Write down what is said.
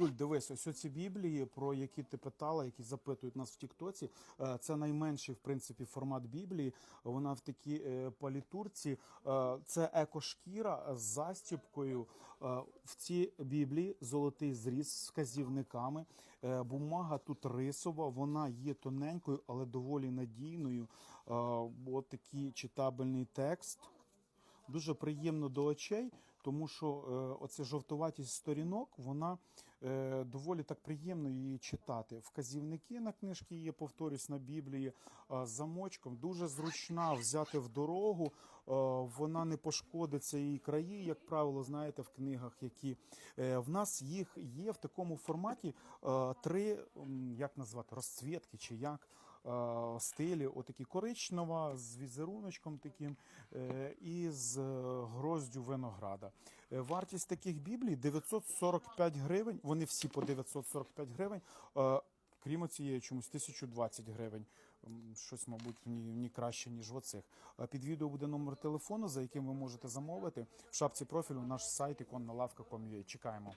Юль, дивись, ось ці біблії, про які ти питала, які запитують нас в Тіктоці. е, Це найменший, в принципі, формат Біблії. Вона в такій е, палітурці. Е, Це екошкіра з застіпкою. В цій біблії золотий зріз з вказівниками. Бумага тут рисова, вона є тоненькою, але доволі надійною. От такий читабельний текст. Дуже приємно до очей, тому що е, оце жовтуватість сторінок, вона е, доволі так приємно її читати. Вказівники на книжці є, повторюсь, на Біблії замочком. Дуже зручна взяти в дорогу. е, вона не пошкодиться її краї, як правило, знаєте, в книгах, які в нас їх є в такому форматі три, як назвати, розцвітки чи як. Е, Стилі, отакі коричнева з візеруночком таким е, і з е, гроздю винограда. Вартість таких біблій 945 гривень. Вони всі по 945 гривень. Крім цієї чомусь 1020 гривень. Щось, мабуть, ні, краще, ніж в оцих. Під відео буде номер телефону, за яким ви можете замовити. В шапці профілю наш сайт іконна лавка.com.ua. Чекаємо.